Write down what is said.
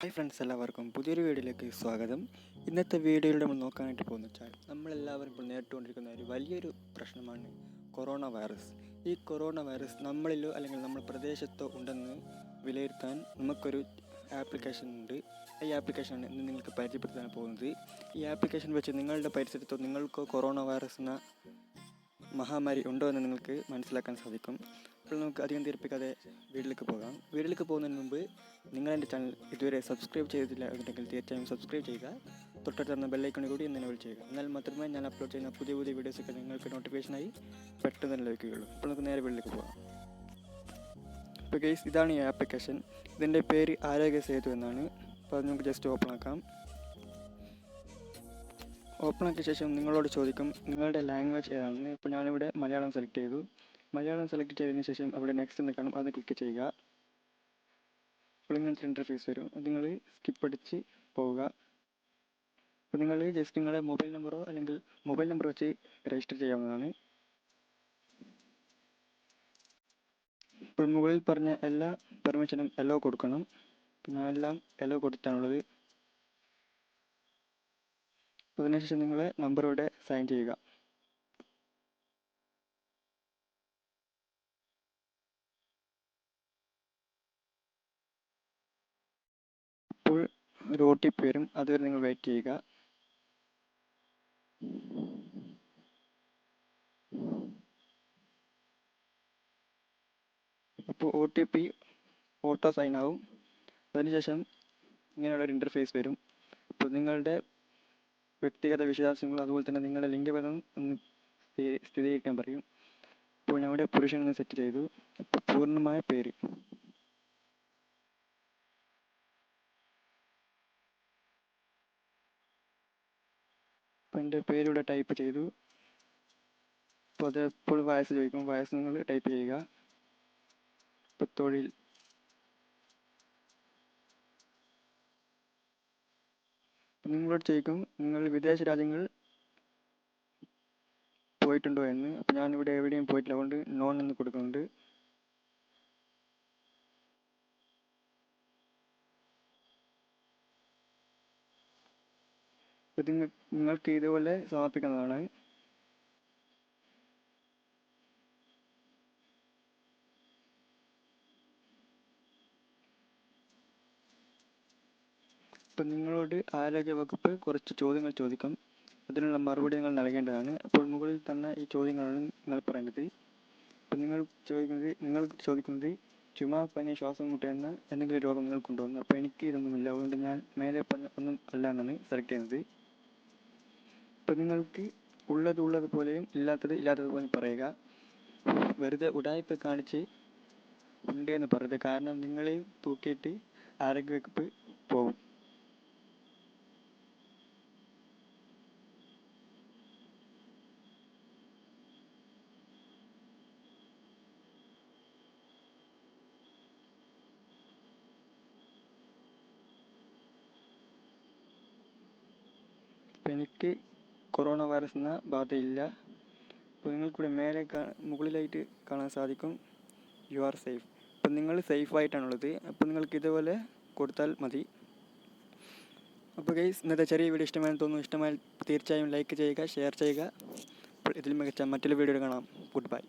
Friends എല്ലാവർക്കും പുതിയൊരു വീഡിയോയിലേക്ക് സ്വാഗതം. ഇന്നത്തെ വീഡിയോയിൽ നമ്മൾ നോക്കാനായിട്ട് പോകുന്ന വെച്ചാൽ നമ്മളെല്ലാവരും ഇപ്പോൾ നേരിട്ടുകൊണ്ടിരിക്കുന്ന ഒരു വലിയൊരു പ്രശ്നമാണ് കൊറോണ വൈറസ് ഈ കൊറോണ വൈറസ് നമ്മളിലോ അല്ലെങ്കിൽ നമ്മുടെ പ്രദേശത്തോ ഉണ്ടെന്ന് വിലയിരുത്താൻ നമുക്കൊരു ആപ്ലിക്കേഷൻ ഉണ്ട്. ഈ ആപ്ലിക്കേഷനാണ് ഇന്ന് നിങ്ങൾക്ക് പരിചയപ്പെടുത്താൻ പോകുന്നത്. ഈ ആപ്ലിക്കേഷൻ വെച്ച് നിങ്ങളുടെ പരിസരത്തോ നിങ്ങൾക്കോ കൊറോണ വൈറസ് എന്ന മഹാമാരി ഉണ്ടോ എന്ന് നിങ്ങൾക്ക് മനസ്സിലാക്കാൻ സാധിക്കും. അപ്പോൾ നമുക്ക് അധികം തീർപ്പിക്കാതെ വീട്ടിലേക്ക് പോകാം. വീട്ടിലേക്ക് പോകുന്നതിന് മുമ്പ് നിങ്ങൾ എന്റെ ചാനൽ ഇതുവരെ സബ്സ്ക്രൈബ് ചെയ്തിട്ടില്ല എന്നുണ്ടെങ്കിൽ തീർച്ചയായും സബ്സ്ക്രൈബ് ചെയ്യുക. തൊട്ടടുത്ത് ബെല്ലൈക്കണി കൂടി എന്നെ ചെയ്യുക. എന്നാൽ മാത്രമേ ഞാൻ അപ്ലോഡ് ചെയ്യുന്ന പുതിയ പുതിയ വീഡിയോസൊക്കെ നിങ്ങൾക്ക് നോട്ടിഫിക്കേഷനായി പെട്ടെന്ന് തന്നെ ലഭിക്കുകയുള്ളൂ. അപ്പോൾ നമുക്ക് നേരെ വീട്ടിലേക്ക് പോകാം. ഇപ്പോൾ കേസ് ഇതാണ് ഈ ആപ്ലിക്കേഷൻ ഇതിന്റെ പേര് ആരോഗ്യ സേതു എന്നാണ്. അപ്പോൾ അത് നമുക്ക് ജസ്റ്റ് ഓപ്പൺ ആക്കാം. ഓപ്പൺ ആക്കിയ ശേഷം നിങ്ങളോട് ചോദിക്കും നിങ്ങളുടെ ലാംഗ്വേജ് ഏതാണെന്ന് ഇപ്പോൾ ഞാനിവിടെ മലയാളം സെലക്ട് ചെയ്തു. മലയാളം സെലക്ട് ചെയ്തതിന് ശേഷം അവിടെ നെക്സ്റ്റ് എന്ന് കാണും. അത് ക്ലിക്ക് ചെയ്യുക. അപ്പോൾ ഇങ്ങനത്തെ ഇന്റർഫേസ് വരും. അത് നിങ്ങൾ സ്കിപ്പ് അടിച്ച് പോവുക. അപ്പോൾ നിങ്ങൾ ജസ്റ്റ് നിങ്ങളുടെ മൊബൈൽ നമ്പറോ അല്ലെങ്കിൽ മൊബൈൽ നമ്പർ വെച്ച് രജിസ്റ്റർ ചെയ്യാവുന്നതാണ്. ഇപ്പോൾ മുകളിൽ പറഞ്ഞ എല്ലാ പെർമിഷനും എല്ലോ കൊടുക്കണം. പിന്നെ എല്ലാം എല്ലോ കൊടുത്താണുള്ളത് അതിനുശേഷം നിങ്ങൾ നമ്പർ ഇവിടെ സൈൻ ചെയ്യുക. അപ്പോൾ ഒരു ഒ ടി പി വരും. അതുവരെ നിങ്ങൾ വെയിറ്റ് ചെയ്യുക. അപ്പോൾ O T P auto sign ആവും. അതിനുശേഷം ഇങ്ങനെയുള്ള ഒരു ഇന്റർഫേസ് വരും. അപ്പോൾ നിങ്ങളുടെ വ്യക്തിഗത വിശദാംശങ്ങൾ അതുപോലെ തന്നെ നിങ്ങളുടെ ലിംഗഭേദം സ്ഥി- സ്ഥിരീകരിക്കാൻ പറയും. ഇപ്പോൾ ഞാൻ ഇവിടെ പുരുഷൻ എന്ന് സെറ്റ് ചെയ്തു. അപ്പോൾ പൂർണമായ പേര്. അപ്പോൾ എന്റെ പേരിവിടെ ടൈപ്പ് ചെയ്തു. അപ്പോൾ അത് എപ്പോൾ വയസ്സ് ചോദിക്കും. വയസ്സ് നിങ്ങൾ ടൈപ്പ് ചെയ്യുക. ഇപ്പോൾ തൊഴിൽ നിങ്ങളോട് ചോദിക്കും നിങ്ങൾ വിദേശ രാജ്യങ്ങൾ പോയിട്ടുണ്ടോ എന്ന്. അപ്പോൾ ഞാനിവിടെ എവിടെയും പോയിട്ടില്ല. അതുകൊണ്ട് നോൺ എന്ന് കൊടുക്കുന്നുണ്ട്. നിങ്ങൾക്ക് ഇതുപോലെ സമർപ്പിക്കുന്നതാണ്. ഇപ്പം നിങ്ങളോട് ആരോഗ്യ വകുപ്പ് കുറച്ച് ചോദ്യങ്ങൾ ചോദിക്കും. അതിനുള്ള മറുപടി നിങ്ങൾ നൽകേണ്ടതാണ്. അപ്പോൾ മുകളിൽ തന്ന ഈ ചോദ്യങ്ങളാണ് നിങ്ങൾ പറയേണ്ടത്. അപ്പം നിങ്ങൾ ചോദിക്കുന്നത് നിങ്ങൾ ചോദിക്കുന്നത് ചുമ പനി ശ്വാസം മുട്ട എന്ന എന്തെങ്കിലും രോഗം നിങ്ങൾക്കുണ്ടോ എന്ന്. അപ്പോൾ എനിക്ക് ഇതൊന്നുമില്ല. അതുകൊണ്ട് ഞാൻ മേലെ പറഞ്ഞ ഒന്നും അല്ല എന്നാണ് സെലക്ട് ചെയ്യുന്നത്. അപ്പം നിങ്ങൾക്ക് ഉള്ളത് ഉള്ളത് പോലെയും ഇല്ലാത്തത് ഇല്ലാത്തത് പോലെയും പറയുക. വെറുതെ ഉടായ്പ കാണിച്ച് ഉണ്ട് എന്ന് പറയരുത്. കാരണം നിങ്ങളെയും തൂക്കിയിട്ട് ആരോഗ്യ വകുപ്പ് പോകും ഇപ്പം എനിക്ക് കൊറോണ വൈറസ് എന്ന ബാധയില്ല. അപ്പോൾ നിങ്ങൾക്കിവിടെ മേലെ മുകളിലായിട്ട് കാണാൻ സാധിക്കും. യു ആർ സേഫ് അപ്പം നിങ്ങൾ സേഫ് ആയിട്ടാണുള്ളത്. അപ്പോൾ നിങ്ങൾക്ക് ഇതുപോലെ കൊടുത്താൽ മതി. അപ്പോൾ ഗൈസ് ഇന്നത്തെ ചെറിയ വീഡിയോ ഇഷ്ടമായെന്ന് തോന്നുന്നു. ഇഷ്ടമായാൽ തീർച്ചയായും ലൈക്ക് ചെയ്യുക ഷെയർ ചെയ്യുക. അപ്പോൾ ഇതിൽ മികച്ച മറ്റൊരു വീഡിയോ കാണാം. Good bye